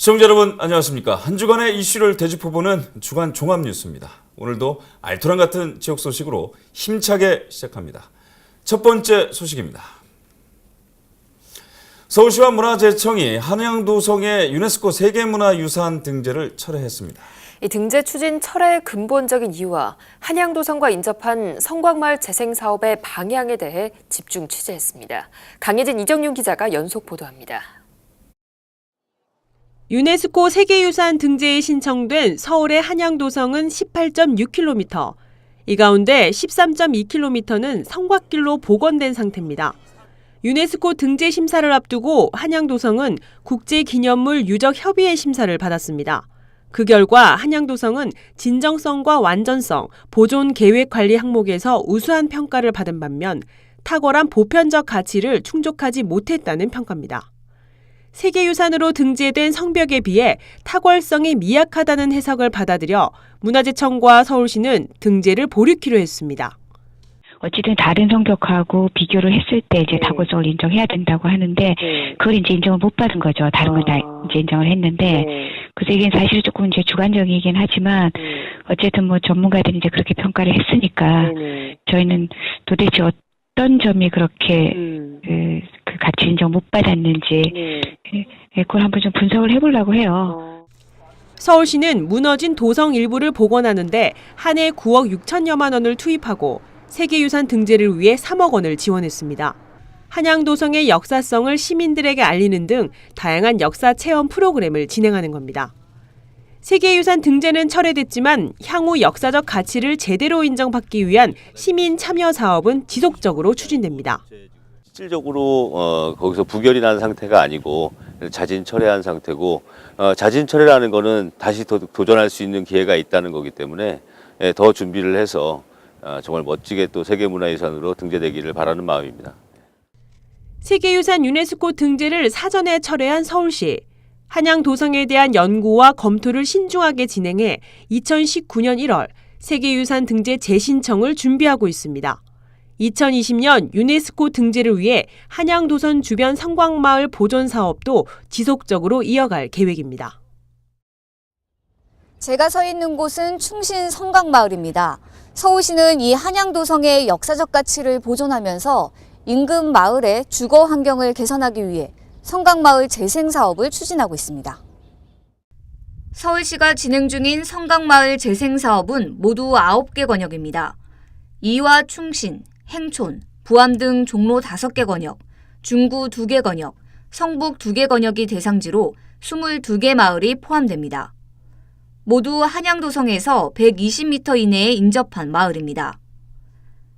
시청자 여러분 안녕하십니까 한 주간의 이슈를 되짚어보는 주간 종합 뉴스입니다. 오늘도 알토란 같은 지역 소식으로 힘차게 시작합니다. 첫 번째 소식입니다. 서울시와 문화재청이 한양도성의 유네스코 세계문화유산 등재를 철회했습니다. 이 등재 추진 철회의 근본적인 이유와 한양도성과 인접한 성곽마을 재생 사업의 방향에 대해 집중 취재했습니다. 강혜진 이정윤 기자가 연속 보도합니다. 유네스코 세계유산 등재에 신청된 서울의 한양도성은 18.6km, 이 가운데 13.2km는 성곽길로 복원된 상태입니다. 유네스코 등재 심사를 앞두고 한양도성은 국제기념물 유적협의회 심사를 받았습니다. 그 결과 한양도성은 진정성과 완전성, 보존 계획 관리 항목에서 우수한 평가를 받은 반면 탁월한 보편적 가치를 충족하지 못했다는 평가입니다. 세계유산으로 등재된 성벽에 비해 탁월성이 미약하다는 해석을 받아들여 문화재청과 서울시는 등재를 보류키로 했습니다. 어쨌든 다른 성벽하고 비교를 했을 때 이제 네. 다고성을 인정해야 된다고 하는데 네. 그걸 이제 인정을 못 받은 거죠. 다른 건다 아. 이제 인정을 했는데 그래서 이게 사실 조금 이제 주관적이긴 하지만 어쨌든 뭐 전문가들이 이제 그렇게 평가를 했으니까 저희는 도대체 어떤 점이 그렇게 음. 그, 그 가치 인정 못 받았는지 예, 그걸 한번 좀 분석을 해보려고 해요. 서울시는 무너진 도성 일부를 복원하는데 한 해 9억 6천여만 원을 투입하고 세계유산 등재를 위해 3억 원을 지원했습니다. 한양도성의 역사성을 시민들에게 알리는 등 다양한 역사 체험 프로그램을 진행하는 겁니다. 세계유산 등재는 철회됐지만 향후 역사적 가치를 제대로 인정받기 위한 시민 참여 사업은 지속적으로 추진됩니다. 실질적으로 어, 거기서 부결이 난 상태가 아니고 자진 철회한 상태고 어, 자진 철회라는 거는 다시 도, 도전할 수 있는 기회가 있다는 거기 때문에 예, 더 준비를 해서 어, 정말 멋지게 또 세계문화유산으로 등재되기를 바라는 마음입니다. 세계유산 유네스코 등재를 사전에 철회한 서울시. 한양 도성에 대한 연구와 검토를 신중하게 진행해 2019년 1월 세계유산 등재 재신청을 준비하고 있습니다. 2020년 유네스코 등재를 위해 한양 도선 주변 성곽마을 보존 사업도 지속적으로 이어갈 계획입니다. 제가 서 있는 곳은 충신 성곽마을입니다. 서울시는 이 한양도성의 역사적 가치를 보존하면서 인근 마을의 주거 환경을 개선하기 위해 성곽마을 재생 사업을 추진하고 있습니다. 서울시가 진행 중인 성곽마을 재생 사업은 모두 9개 권역입니다. 이화 충신, 행촌, 부암 등 종로 5개 권역, 중구 2개 권역, 성북 2개 권역이 대상지로 22개 마을이 포함됩니다. 모두 한양도성에서 120m 이내에 인접한 마을입니다.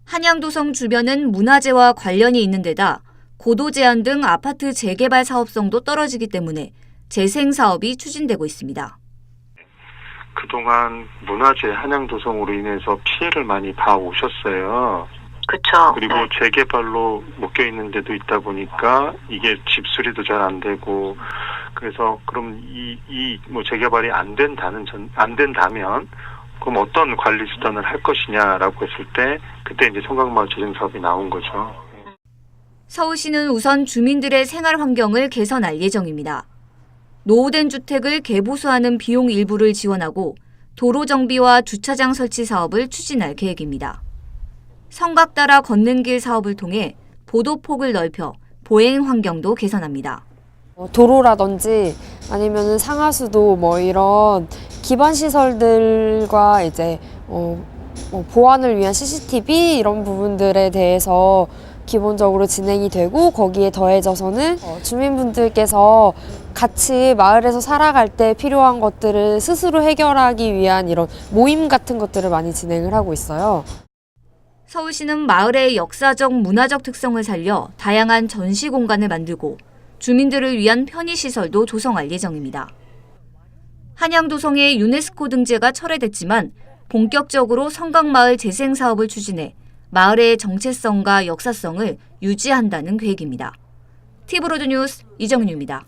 한양도성 주변은 문화재와 관련이 있는 데다 고도 제한 등 아파트 재개발 사업성도 떨어지기 때문에 재생 사업이 추진되고 있습니다. 그동안 문화재 한양도성으로 인해서 피해를 많이 봐 오셨어요. 그쵸. 그리고 네. 재개발로 묶여 있는 데도 있다 보니까 이게 집 수리도 잘 안 되고 그래서 그럼 이 이 뭐 재개발이 안 된다는 전 안 된다면 그럼 어떤 관리 수단을 할 것이냐라고 했을 때 그때 이제 성곽마을 재생 사업이 나온 거죠. 서울시는 우선 주민들의 생활 환경을 개선할 예정입니다. 노후된 주택을 개보수하는 비용 일부를 지원하고 도로 정비와 주차장 설치 사업을 추진할 계획입니다. 성곽 따라 걷는 길 사업을 통해 보도폭을 넓혀 보행 환경도 개선합니다. 어, 도로라든지 아니면은 상하수도 뭐 이런 기반 시설들과 이제 어, 뭐 보안을 위한 CCTV 이런 부분들에 대해서 기본적으로 진행이 되고 거기에 더해져서는 어, 주민분들께서 같이 마을에서 살아갈 때 필요한 것들을 스스로 해결하기 위한 이런 모임 같은 것들을 많이 진행을 하고 있어요. 서울시는 마을의 역사적 문화적 특성을 살려 다양한 전시 공간을 만들고 주민들을 위한 편의시설도 조성할 예정입니다. 한양도성의 유네스코 등재가 철회됐지만 본격적으로 성곽마을 재생 사업을 추진해 마을의 정체성과 역사성을 유지한다는 계획입니다. 티브로드 뉴스 이정윤입니다.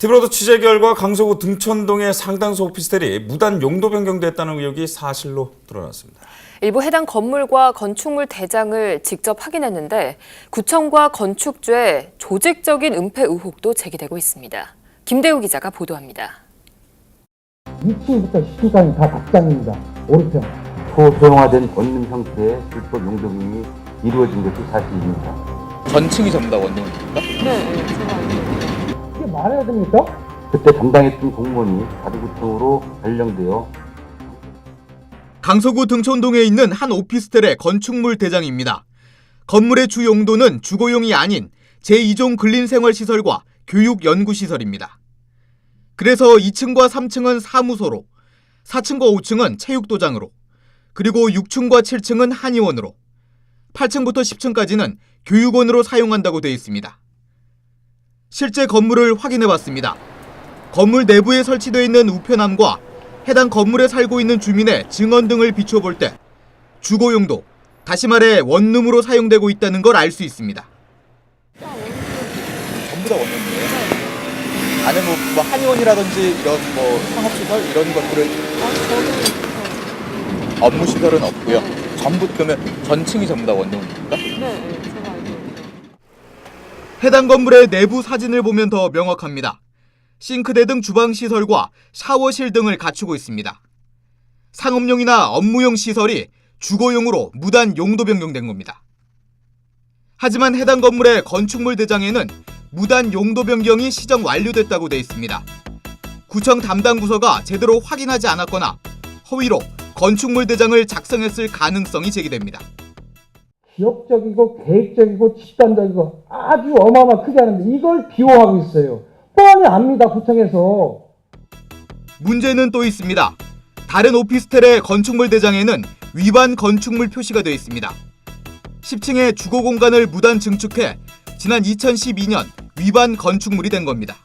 티브로드 취재 결과 강서구 등촌동의 상당수 오피스텔이 무단 용도 변경됐다는 의혹이 사실로 드러났습니다. 일부 해당 건물과 건축물 대장을 직접 확인했는데 구청과 건축주의 조직적인 은폐 의혹도 제기되고 있습니다. 김대우 기자가 보도합니다. 2층부터 10층까지 다 답장입니다. 오르평. 초소형화된 원룸 형태의 불법 용도금이 이루어진 것이 사실입니다. 전층이 전부 다 원룸입니까? 이게 말해야 됩니까? 그때 담당했던 공무원이 다주구청으로 발령되어 강서구 등촌동에 있는 한 오피스텔의 건축물 대장입니다. 건물의 주 용도는 주거용이 아닌 제2종 근린생활시설과 교육연구시설입니다. 그래서 2층과 3층은 사무소로, 4층과 5층은 체육도장으로, 그리고 6층과 7층은 한의원으로, 8층부터 10층까지는 교육원으로 사용한다고 되어 있습니다. 실제 건물을 확인해 봤습니다. 건물 내부에 설치되어 있는 우편함과 해당 건물에 살고 있는 주민의 증언 등을 비춰볼 때 주거 용도, 다시 말해 원룸으로 사용되고 있다는 걸 알 수 있습니다. 전부 다 원룸이에요. 안에 뭐, 뭐 한의원이라든지 이런 뭐 상업시설 이런 것들은 업무 시설은 없고요. 전부 그러면 전층이 전부 다 원룸입니까? 해당 건물의 내부 사진을 보면 더 명확합니다. 싱크대 등 주방 시설과 샤워실 등을 갖추고 있습니다. 상업용이나 업무용 시설이 주거용으로 무단 용도 변경된 겁니다. 하지만 해당 건물의 건축물 대장에는 무단 용도 변경이 시정 완료됐다고 돼 있습니다. 구청 담당 부서가 제대로 확인하지 않았거나 허위로 건축물 대장을 작성했을 가능성이 제기됩니다. 기업적이고 계획적이고 집단적이고 아주 어마어마 크게 하는데 이걸 비호하고 있어요. 뻔히 압니다, 구청에서. 문제는 또 있습니다. 다른 오피스텔의 건축물 대장에는 위반 건축물 표시가 되어 있습니다. 10층의 주거 공간을 무단 증축해 지난 2012년 위반 건축물이 된 겁니다.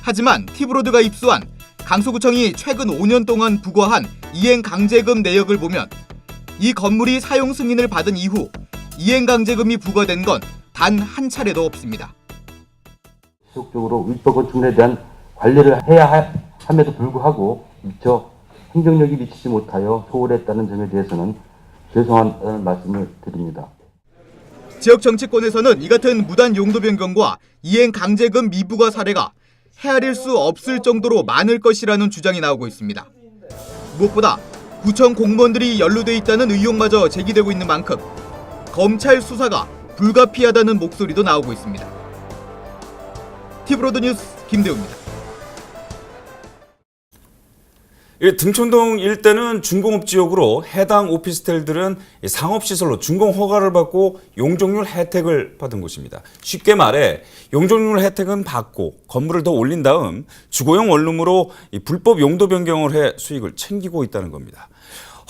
하지만 티브로드가 입수한 강서구청이 최근 5년 동안 부과한 이행 강제금 내역을 보면 이 건물이 사용 승인을 받은 이후 이행 강제금이 부과된 건 단 한 차례도 없습니다. 지속적으로 위법 건축물에 대한 관리를 해야 하- 함에도 불구하고 미처 행정력이 미치지 못하여 소홀했다는 점에 대해서는 죄송하다는 말씀을 드립니다. 지역 정치권에서는 이 같은 무단 용도 변경과 이행 강제금 미부과 사례가 헤아릴 수 없을 정도로 많을 것이라는 주장이 나오고 있습니다. 무엇보다 구청 공무원들이 연루돼 있다는 의혹마저 제기되고 있는 만큼 검찰 수사가 불가피하다는 목소리도 나오고 있습니다. 티브로드 뉴스 김대우입니다. 이 등촌동 일대는 준공업 지역으로 해당 오피스텔들은 이 상업시설로 준공 허가를 받고 용적률 혜택을 받은 곳입니다. 쉽게 말해 용적률 혜택은 받고 건물을 더 올린 다음 주거용 원룸으로 이 불법 용도 변경을 해 수익을 챙기고 있다는 겁니다.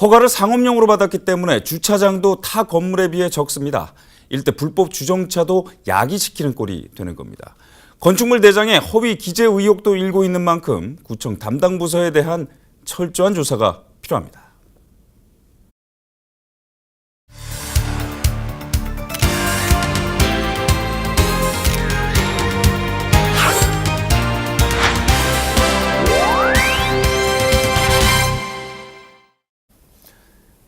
허가를 상업용으로 받았기 때문에 주차장도 타 건물에 비해 적습니다. 일대 불법 주정차도 야기시키는 꼴이 되는 겁니다. 건축물 대장의 허위 기재 의혹도 일고 있는 만큼 구청 담당 부서에 대한 철저한 조사가 필요합니다.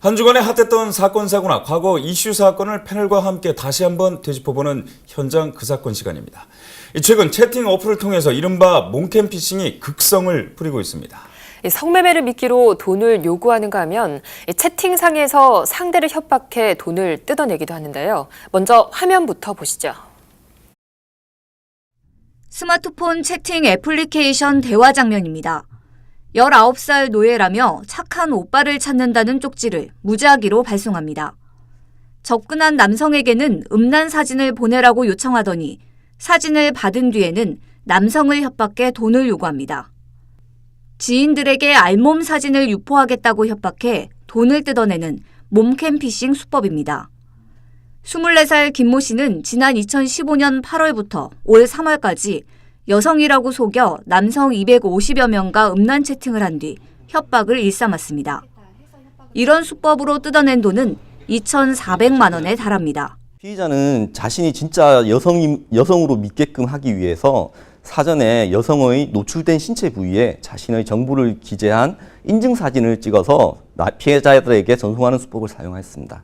한 주간에 핫했던 사건 사고나 과거 이슈 사건을 패널과 함께 다시 한번 되짚어보는 현장 그 사건 시간입니다. 최근 채팅 어플을 통해서 이른바 몽캠 피싱이 극성을 부리고 있습니다. 이 성매매를 미끼로 돈을 요구하는가 하면 이 채팅상에서 상대를 협박해 돈을 뜯어내기도 하는데요. 먼저 화면부터 보시죠. 스마트폰 채팅 애플리케이션 대화 장면입니다. 19살 노예라며 착한 오빠를 찾는다는 쪽지를 무작위로 발송합니다. 접근한 남성에게는 음란 사진을 보내라고 요청하더니 사진을 받은 뒤에는 남성을 협박해 돈을 요구합니다. 지인들에게 알몸 사진을 유포하겠다고 협박해 돈을 뜯어내는 몸캠 피싱 수법입니다. 24살 김모 씨는 지난 2015년 8월부터 올 3월까지 여성이라고 속여 남성 250여 명과 음란 채팅을 한 뒤 협박을 일삼았습니다. 이런 수법으로 뜯어낸 돈은 2,400만 원에 달합니다. 피의자는 자신이 진짜 여성이, 여성으로 믿게끔 하기 위해서 사전에 여성의 노출된 신체 부위에 자신의 정보를 기재한 인증 사진을 찍어서 나- 피해자들에게 전송하는 수법을 사용했습니다.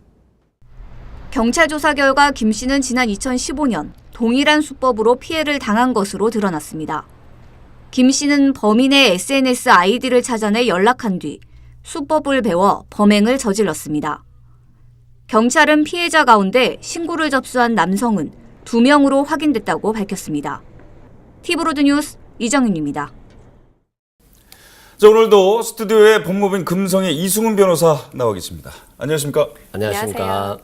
경찰 조사 결과 김 씨는 지난 2015년 동일한 수법으로 피해를 당한 것으로 드러났습니다. 김 씨는 범인의 SNS 아이디를 찾아내 연락한 뒤 수법을 배워 범행을 저질렀습니다. 경찰은 피해자 가운데 신고를 접수한 남성은 두 명으로 확인됐다고 밝혔습니다. 티브로드 뉴스 이정윤입니다. 자, 오늘도 스튜디오에 법무부인 금성의 이승훈 변호사 나와 계십니다. 안녕하십니까? 안녕하십니까.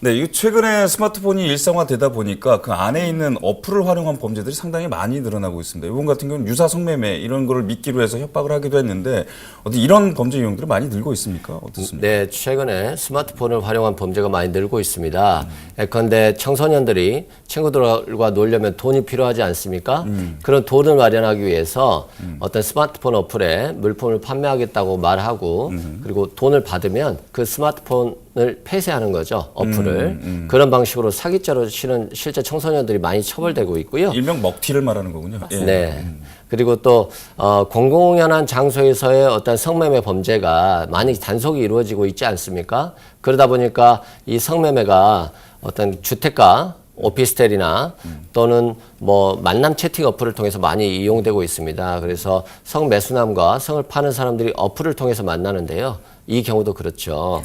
네, 이거 최근에 스마트폰이 일상화되다 보니까 그 안에 있는 어플을 활용한 범죄들이 상당히 많이 늘어나고 있습니다. 이번 같은 경우는 유사 성매매 이런 거를 믿기로 해서 협박을 하기도 했는데 어디 이런 범죄 유형들이 많이 늘고 있습니까? 어떻습니까? 네, 최근에 스마트폰을 활용한 범죄가 많이 늘고 있습니다. 예컨대 청소년들이 친구들과 놀려면 돈이 필요하지 않습니까? 그런 돈을 마련하기 위해서 어떤 스마트폰 어플에 물품을 판매하겠다고 말하고 그리고 돈을 받으면 그 스마트폰 을 폐쇄하는 거죠, 어플을. 그런 방식으로 사기죄로 실은 실제 청소년들이 많이 처벌되고 있고요. 일명 먹튀를 말하는 거군요. 예. 네. 그리고 또 어, 공공연한 장소에서의 어떤 성매매 범죄가 많이 단속이 이루어지고 있지 않습니까? 그러다 보니까 이 성매매가 어떤 주택가 오피스텔이나 또는 뭐 만남 채팅 어플을 통해서 많이 이용되고 있습니다. 그래서 성매수남과 성을 파는 사람들이 어플을 통해서 만나는데요. 이 경우도 그렇죠.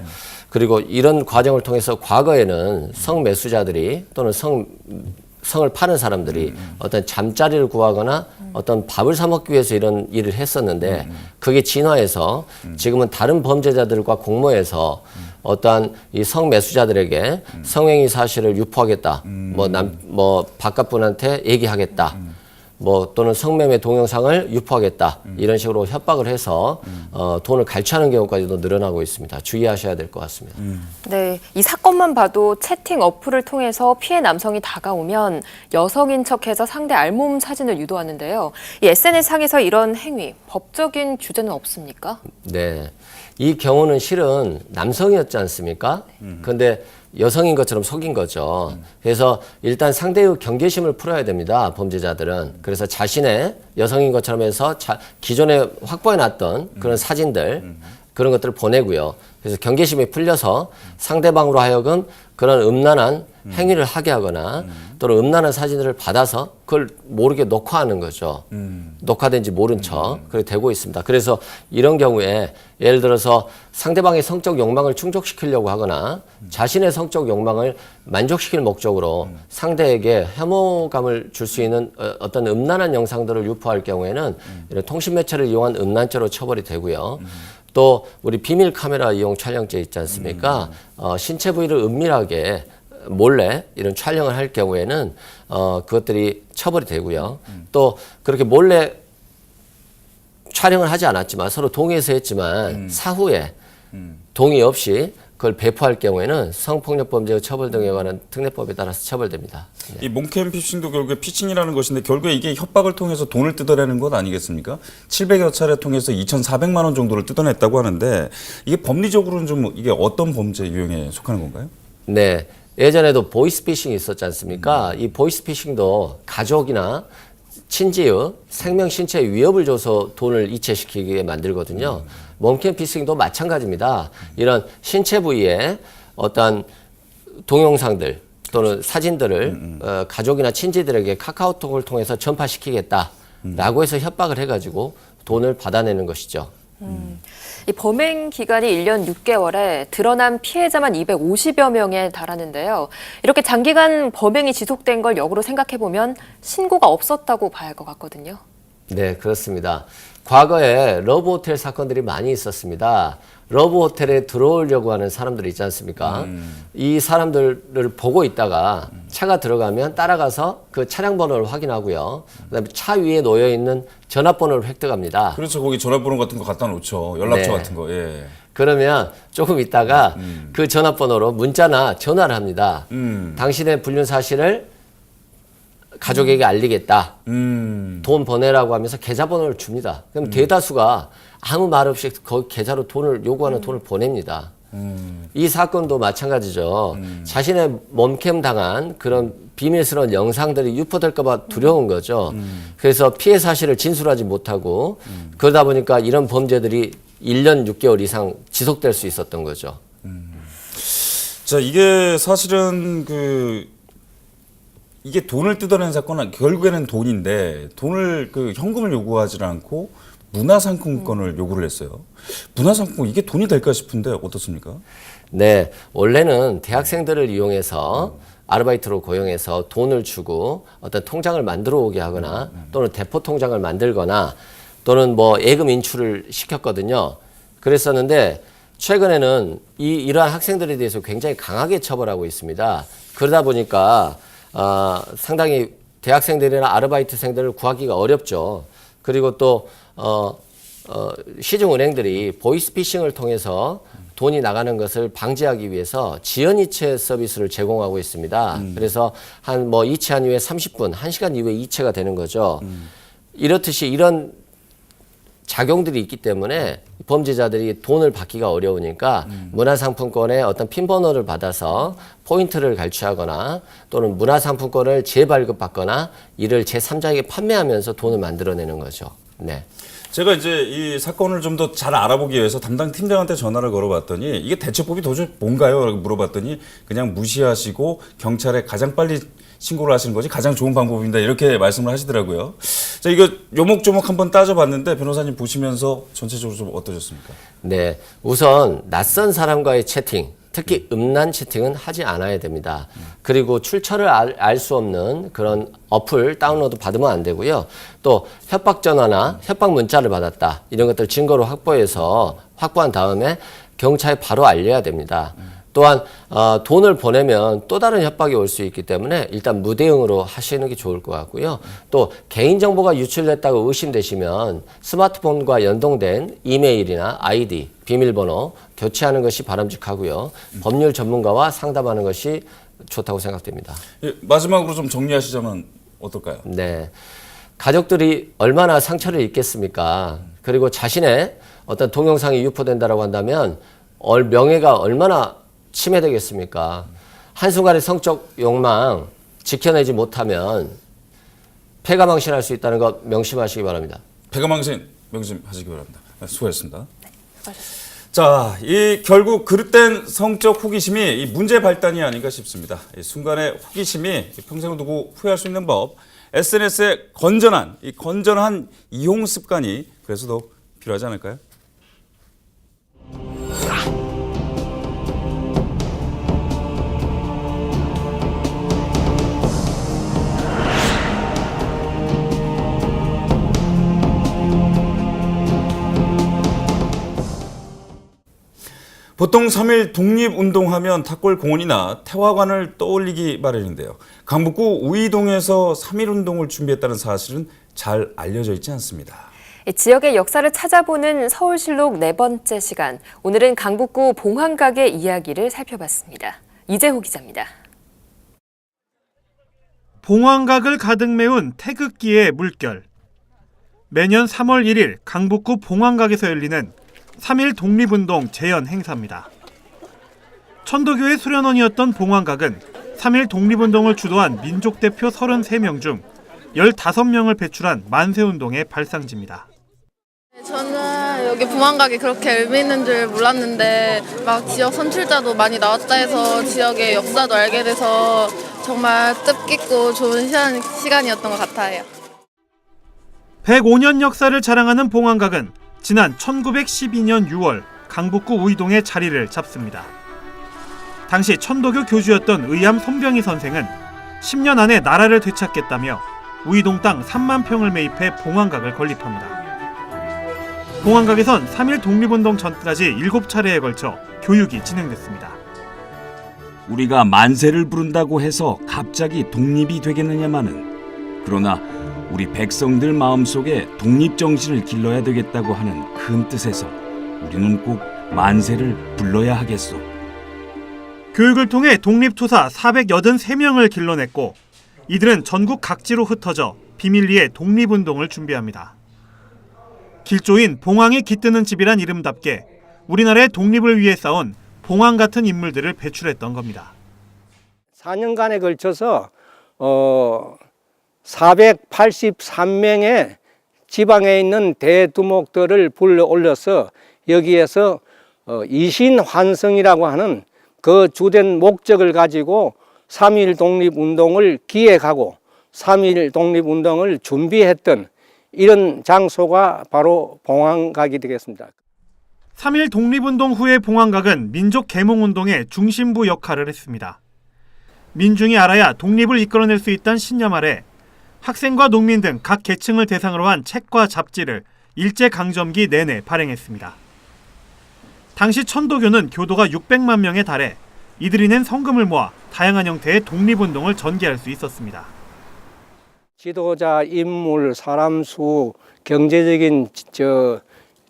그리고 이런 과정을 통해서 과거에는 성매수자들이 또는 성 성을 파는 사람들이 어떤 잠자리를 구하거나 어떤 밥을 사 먹기 위해서 이런 일을 했었는데 그게 진화해서 지금은 다른 범죄자들과 공모해서 어떠한 이 성매수자들에게 성행위 사실을 유포하겠다. 뭐남뭐 바깥 분한테 얘기하겠다. 뭐 또는 성매매 동영상을 유포하겠다. 이런 식으로 협박을 해서 어, 돈을 갈취하는 경우까지도 늘어나고 있습니다. 주의하셔야 될 것 같습니다. 네, 이 사건만 봐도 채팅 어플을 통해서 피해 남성이 다가오면 여성인 척해서 상대 알몸 사진을 유도하는데요. 이 SNS 상에서 이런 행위 법적인 규제는 없습니까? 네. 이 경우는 실은 남성이었지 않습니까? 그런데 여성인 것처럼 속인 거죠. 그래서 일단 상대의 경계심을 풀어야 됩니다. 범죄자들은. 그래서 자신의 여성인 것처럼 해서 자, 기존에 확보해 놨던 그런 사진들 그런 것들을 보내고요. 그래서 경계심이 풀려서 상대방으로 하여금 그런 음란한 행위를 하게 하거나 또는 음란한 사진들을 받아서 그걸 모르게 녹화하는 거죠. 녹화된지 모른 척. 그렇게 되고 있습니다. 그래서 이런 경우에 예를 들어서 상대방의 성적 욕망을 충족시키려고 하거나 자신의 성적 욕망을 만족시킬 목적으로 상대에게 혐오감을 줄 수 있는 어, 어떤 음란한 영상들을 유포할 경우에는 이런 통신 매체를 이용한 음란죄로 처벌이 되고요. 또 우리 비밀 카메라 이용 촬영죄 있지 않습니까? 어, 신체 부위를 은밀하게 몰래 이런 촬영을 할 경우에는 어, 그것들이 처벌이 되고요. 또 그렇게 몰래 촬영을 하지 않았지만 서로 동의해서 했지만 사후에 동의 없이 그걸 배포할 경우에는 성폭력 범죄의 처벌 등에 관한 특례법에 따라서 처벌됩니다. 이 몽캠 피싱도 결국에 피칭이라는 것인데 결국에 이게 협박을 통해서 돈을 뜯어내는 것 아니겠습니까? 700여 차례 통해서 2,400만 원 정도를 뜯어냈다고 하는데 이게 법리적으로는 좀 이게 어떤 범죄 유형에 속하는 건가요? 네. 예전에도 보이스피싱이 있었지 않습니까? 이 보이스피싱도 가족이나 친지의 생명 신체에 위협을 줘서 돈을 이체시키게 만들거든요. 몽캠 피싱도 마찬가지입니다. 이런 신체 부위에 어떤 동영상들 또는 사진들을 어, 가족이나 친지들에게 카카오톡을 통해서 전파시키겠다라고 해서 협박을 해가지고 돈을 받아내는 것이죠. 이 범행 기간이 1년 6개월에 드러난 피해자만 250여 명에 달하는데요. 이렇게 장기간 범행이 지속된 걸 역으로 생각해 보면 신고가 없었다고 봐야 할 것 같거든요. 네, 그렇습니다. 과거에 러브 호텔 사건들이 많이 있었습니다. 러브 호텔에 들어오려고 하는 사람들 있지 않습니까? 이 사람들을 보고 있다가 차가 들어가면 따라가서 그 차량 번호를 확인하고요. 그다음에 차 위에 놓여 있는 전화번호를 획득합니다. 그렇죠. 거기 전화번호 같은 거 갖다 놓죠. 연락처 네. 같은 거. 예. 그러면 조금 있다가 그 전화번호로 문자나 전화를 합니다. 음. 당신의 불륜 사실을 가족에게 알리겠다. 음. 돈 보내라고 하면서 계좌번호를 줍니다. 그럼 대다수가 아무 말 없이 그 계좌로 돈을 요구하는 돈을 보냅니다. 이 사건도 마찬가지죠. 자신의 몸캠 당한 그런 비밀스러운 영상들이 유포될까봐 두려운 거죠. 그래서 피해 사실을 진술하지 못하고 그러다 보니까 이런 범죄들이 1년 6개월 이상 지속될 수 있었던 거죠. 자, 이게 사실은 그 이게 돈을 뜯어낸 사건은 결국에는 돈인데 돈을 그 현금을 요구하지 않고 문화상품권을 요구를 했어요. 문화상품권 이게 돈이 될까 싶은데 어떻습니까? 네, 원래는 대학생들을 이용해서 아르바이트로 고용해서 돈을 주고 어떤 통장을 만들어 오게 하거나 또는 대포 통장을 만들거나 또는 뭐 예금 인출을 시켰거든요. 그랬었는데 최근에는 이 이러한 학생들에 대해서 굉장히 강하게 처벌하고 있습니다. 그러다 보니까 아, 상당히 대학생들이나 아르바이트생들을 구하기가 어렵죠. 그리고 또 어, 어, 시중은행들이 보이스피싱을 통해서 돈이 나가는 것을 방지하기 위해서 지연이체 서비스를 제공하고 있습니다. 그래서 한 뭐 이체한 이후에 30분, 1시간 이후에 이체가 되는 거죠. 이렇듯이 이런 작용들이 있기 때문에 범죄자들이 돈을 받기가 어려우니까 문화상품권의 어떤 핀번호를 받아서 포인트를 갈취하거나 또는 문화상품권을 재발급받거나 이를 제3자에게 판매하면서 돈을 만들어내는 거죠. 네. 제가 이제 이 사건을 좀 더 잘 알아보기 위해서 담당 팀장한테 전화를 걸어봤더니 이게 대처법이 도대체 뭔가요? 라고 물어봤더니 그냥 무시하시고 경찰에 가장 빨리 신고를 하시는 것이 가장 좋은 방법입니다. 이렇게 말씀을 하시더라고요. 자, 이거 요목조목 한번 따져봤는데 변호사님 보시면서 전체적으로 좀 어떠셨습니까? 네. 우선 낯선 사람과의 채팅, 특히 음란 채팅은 하지 않아야 됩니다. 그리고 출처를 알 수 없는 그런 어플 다운로드 받으면 안 되고요. 또 협박 전화나 협박 문자를 받았다. 이런 것들 증거로 확보해서 확보한 다음에 경찰에 바로 알려야 됩니다. 또한 어, 돈을 보내면 또 다른 협박이 올 수 있기 때문에 일단 무대응으로 하시는 게 좋을 것 같고요. 또 개인정보가 유출됐다고 의심되시면 스마트폰과 연동된 이메일이나 아이디, 비밀번호 교체하는 것이 바람직하고요. 법률 전문가와 상담하는 것이 좋다고 생각됩니다. 예, 마지막으로 좀 정리하시자면 어떨까요? 네. 가족들이 얼마나 상처를 입겠습니까? 그리고 자신의 어떤 동영상이 유포된다라고 한다면 얼 명예가 얼마나 침해되겠습니까? 한순간의 성적 욕망 지켜내지 못하면 폐가망신할 수 있다는 것 명심하시기 바랍니다. 배가망신 명심하시기 바랍니다. 네, 수고하셨습니다. 자, 이 결국 그릇된 성적 호기심이 이 문제 발단이 아닌가 싶습니다. 이 순간의 호기심이 평생을 두고 후회할 수 있는 법. SNS의 건전한 이 건전한 이용 습관이 그래서 더 필요하지 않을까요? 보통 3일 독립운동하면 탁골공원이나 태화관을 떠올리기 마련인데요. 강북구 우이동에서 3일 운동을 준비했다는 사실은 잘 알려져 있지 않습니다. 지역의 역사를 찾아보는 서울실록 네 번째 시간. 오늘은 강북구 봉황각의 이야기를 살펴봤습니다. 이재호 기자입니다. 봉황각을 가득 메운 태극기의 물결. 매년 3월 1일 강북구 봉황각에서 열리는 3일 독립운동 재연 행사입니다. 천도교의 수련원이었던 봉황각은 3일 독립운동을 주도한 민족 대표 33명 중 15명을 배출한 만세운동의 발상지입니다. 저는 여기 봉황각이 그렇게 의미 있는 줄 몰랐는데 막 지역 선출자도 많이 나왔다 해서 지역의 역사도 알게 돼서 정말 뜻깊고 좋은 시간, 시간이었던 것 같아요. 105년 역사를 자랑하는 봉황각은 지난 1912년 6월 강북구 우이동에 자리를 잡습니다. 당시 천도교 교주였던 의암 손병희 선생은 10년 안에 나라를 되찾겠다며 우이동 땅 3만 평을 매입해 봉황각을 건립합니다. 봉황각에선 3일 독립운동 전까지 7차례에 걸쳐 교육이 진행됐습니다. 우리가 만세를 부른다고 해서 갑자기 독립이 되겠느냐마는 그러나 우리 백성들 마음속에 독립 정신을 길러야 되겠다고 하는 큰 뜻에서 우리는 꼭 만세를 불러야 하겠소. 교육을 통해 독립투사 483명을 길러냈고 이들은 전국 각지로 흩어져 비밀리에 독립운동을 준비합니다. 길조인 봉황이 깃드는 집이란 이름답게 우리나라의 독립을 위해 싸운 봉황 같은 인물들을 배출했던 겁니다. 4년간에 걸쳐서 어 483명의 지방에 있는 대두목들을 불러 올려서 여기에서 어 이신환성이라고 하는 그 주된 목적을 가지고 3.1 독립운동을 기획하고 3.1 독립운동을 준비했던 이런 장소가 바로 봉황각이 되겠습니다. 3.1 독립운동 후의 봉황각은 민족 계몽운동의 중심부 역할을 했습니다. 민중이 알아야 독립을 이끌어낼 수 있다는 신념 아래 학생과 농민 등 각 계층을 대상으로 한 책과 잡지를 일제강점기 내내 발행했습니다. 당시 천도교는 교도가 600만 명에 달해 이들이 낸 성금을 모아 다양한 형태의 독립운동을 전개할 수 있었습니다. 지도자, 인물, 사람 수, 경제적인 저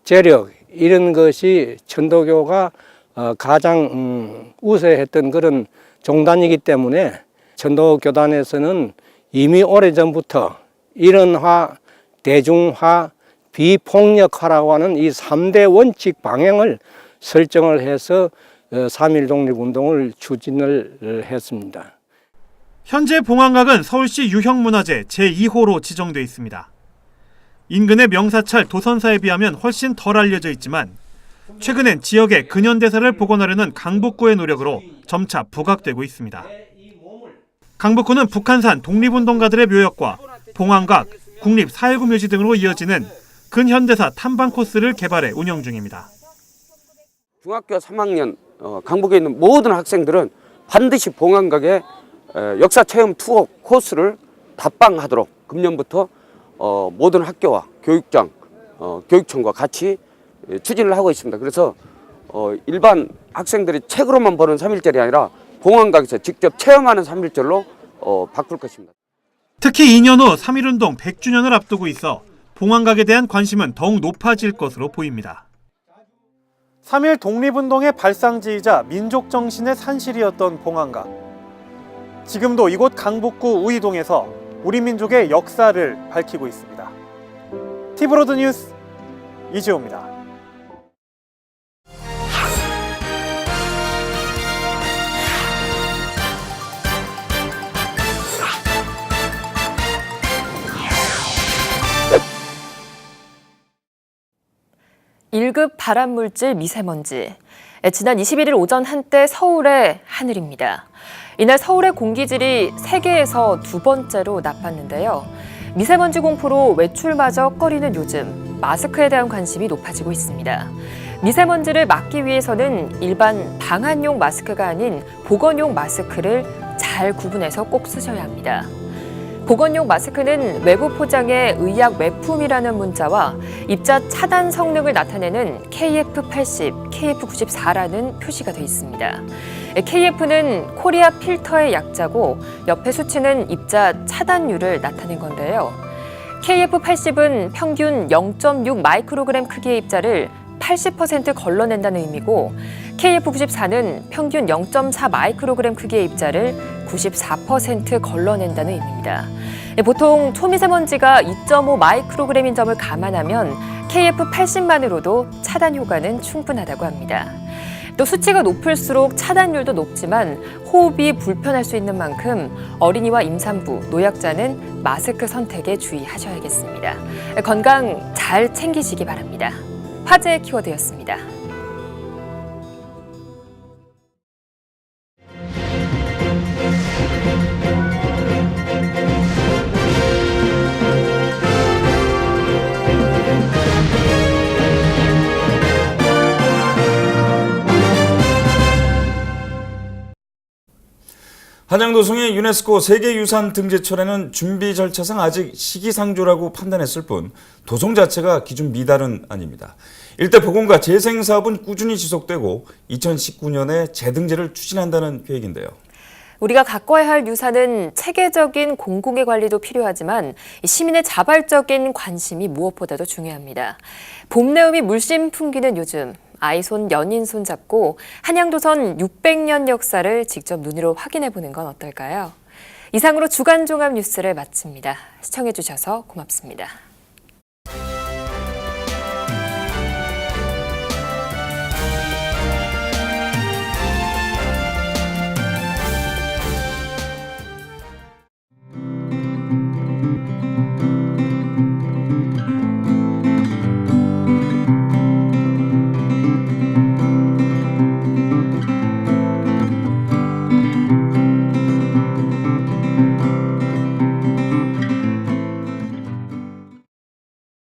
재력 이런 것이 천도교가 어, 가장 음, 우세했던 그런 종단이기 때문에 천도교단에서는 이미 오래전부터 이런화, 대중화, 비폭력화라고 하는 이 3대 원칙 방향을 설정을 해서 3.1 독립운동을 추진을 했습니다. 현재 봉황각은 서울시 유형문화재 제2호로 지정돼 있습니다. 인근의 명사찰 도선사에 비하면 훨씬 덜 알려져 있지만 최근엔 지역의 근현대사를 복원하려는 강북구의 노력으로 점차 부각되고 있습니다. 강북구는 북한산 독립운동가들의 묘역과 봉황각, 국립 4.19 묘지 등으로 이어지는 근현대사 탐방 코스를 개발해 운영 중입니다. 중학교 3학년 어, 강북에 있는 모든 학생들은 반드시 봉황각의 에, 역사 체험 투어 코스를 답방하도록 금년부터 어, 모든 학교와 교육장, 어, 교육청과 같이 에, 추진을 하고 있습니다. 그래서 어, 일반 학생들이 책으로만 보는 3.1절이 아니라 봉황각에서 직접 체험하는 3.1절로 어, 바꿀 것입니다. 특히 2년 후 3.1운동 100주년을 앞두고 있어 봉황각에 대한 관심은 더욱 높아질 것으로 보입니다. 3.1 독립운동의 발상지이자 민족 정신의 산실이었던 봉황각. 지금도 이곳 강북구 우이동에서 우리 민족의 역사를 밝히고 있습니다. 티브로드 뉴스 이지호입니다. 일급 발암물질 미세먼지. 예, 지난 21일 오전 한때 서울의 하늘입니다. 이날 서울의 공기질이 세계에서 두 번째로 나빴는데요. 미세먼지 공포로 외출마저 꺼리는 요즘 마스크에 대한 관심이 높아지고 있습니다. 미세먼지를 막기 위해서는 일반 방한용 마스크가 아닌 보건용 마스크를 잘 구분해서 꼭 쓰셔야 합니다. 보건용 마스크는 외부 포장에 의약 외품이라는 문자와 입자 차단 성능을 나타내는 KF80, KF94라는 표시가 되어 있습니다. KF는 코리아 필터의 약자고 옆에 수치는 입자 차단율을 나타낸 건데요. KF80은 평균 0.6 마이크로그램 크기의 입자를 80% 걸러낸다는 의미고 KF94는 평균 0.4 마이크로그램 크기의 입자를 94% 걸러낸다는 의미입니다. 예, 보통 초미세먼지가 2.5 마이크로그램인 점을 감안하면 KF80만으로도 차단 효과는 충분하다고 합니다. 또 수치가 높을수록 차단율도 높지만 호흡이 불편할 수 있는 만큼 어린이와 임산부, 노약자는 마스크 선택에 주의하셔야겠습니다. 건강 잘 챙기시기 바랍니다. 화제의 키워드였습니다. 한양도성의 유네스코 세계유산 등재철에는 준비 절차상 아직 시기상조라고 판단했을 뿐 도성 자체가 기준 미달은 아닙니다. 일대 보건과 재생 사업은 꾸준히 지속되고 2019년에 재등재를 추진한다는 계획인데요. 우리가 가꿔야 할 유산은 체계적인 공공의 관리도 필요하지만 시민의 자발적인 관심이 무엇보다도 중요합니다. 봄 내음이 물씬 풍기는 요즘 아이손 연인 손 잡고 한양도선 600년 역사를 직접 눈으로 확인해 보는 건 어떨까요? 이상으로 주간 종합 뉴스를 마칩니다. 시청해 주셔서 고맙습니다.